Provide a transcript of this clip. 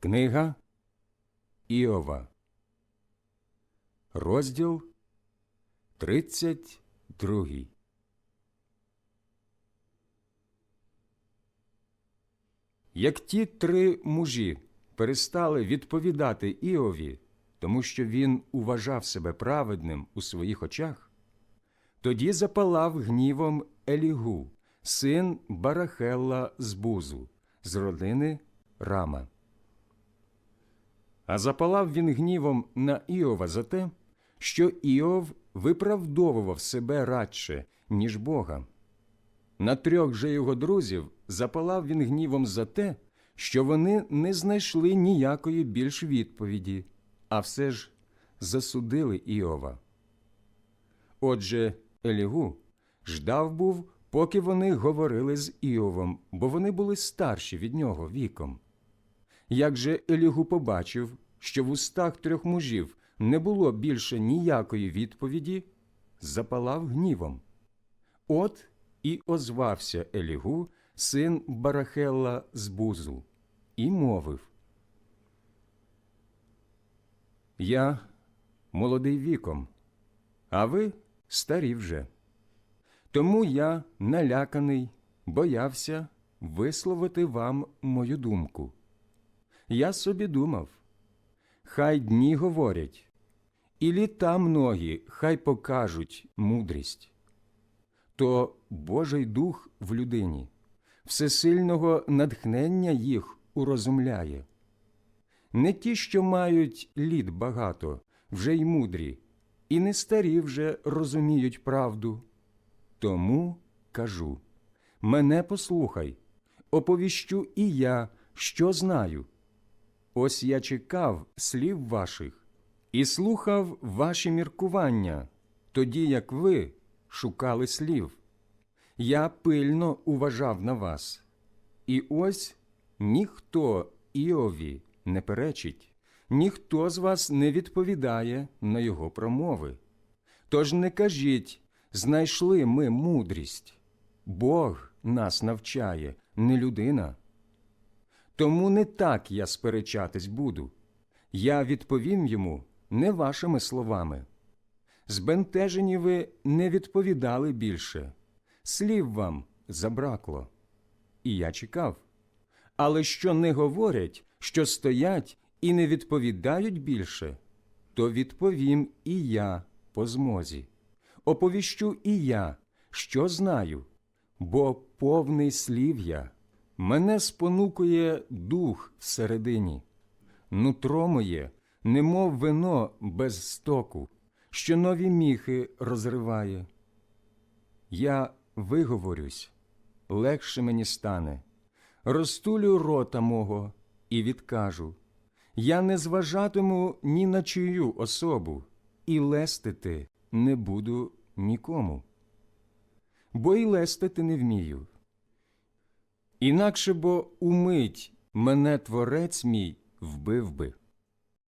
Книга Іова, розділ 32. Як ті три мужі перестали відповідати Іові, тому що він уважав себе праведним у своїх очах, тоді запалав гнівом Елігу, син Барахелла з Бузу, з родини Рама. А запалав він гнівом на Іова за те, що Іов виправдовував себе радше, ніж Бога. На трьох же його друзів запалав він гнівом за те, що вони не знайшли ніякої більш відповіді, а все ж засудили Іова. Отже, Елігу ждав був, поки вони говорили з Іовом, бо вони були старші від нього віком. Як же Елігу побачив, що в устах трьох мужів не було більше ніякої відповіді, запалав гнівом. От і озвався Елігу, син Барахелла з Бузу, і мовив Я молодий віком, а ви старі вже. Тому я наляканий, боявся висловити вам мою думку. Я собі думав, хай дні говорять, і літа многі хай покажуть мудрість. То Божий дух в людині, всесильного натхнення їх урозумляє. Не ті, що мають літ багато, вже й мудрі, і не старі вже розуміють правду. Тому кажу мене послухай, оповіщу і я, що знаю. Ось я чекав слів ваших і слухав ваші міркування, тоді як ви шукали слів. Я пильно уважав на вас, і ось ніхто Іові не перечить, ніхто з вас не відповідає на його промови. Тож не кажіть, знайшли ми мудрість. Бог нас навчає, не людина. Тому не так я сперечатись буду. Я відповім йому не вашими словами. Збентежені ви не відповідали більше, слів вам забракло. І я чекав. Але що не говорять, що стоять і не відповідають більше, то відповім і я по змозі. Оповіщу і я, що знаю, бо повний слів я. Мене спонукує дух всередині. Нутро моє, немов вино без стоку, що нові міхи розриває. Я виговорюсь, легше мені стане, розтулю рота мого і відкажу. Я не зважатиму ні на чию особу, і лестити не буду нікому. Бо й лестити не вмію. Інакше бо умить мене творець мій вбив би.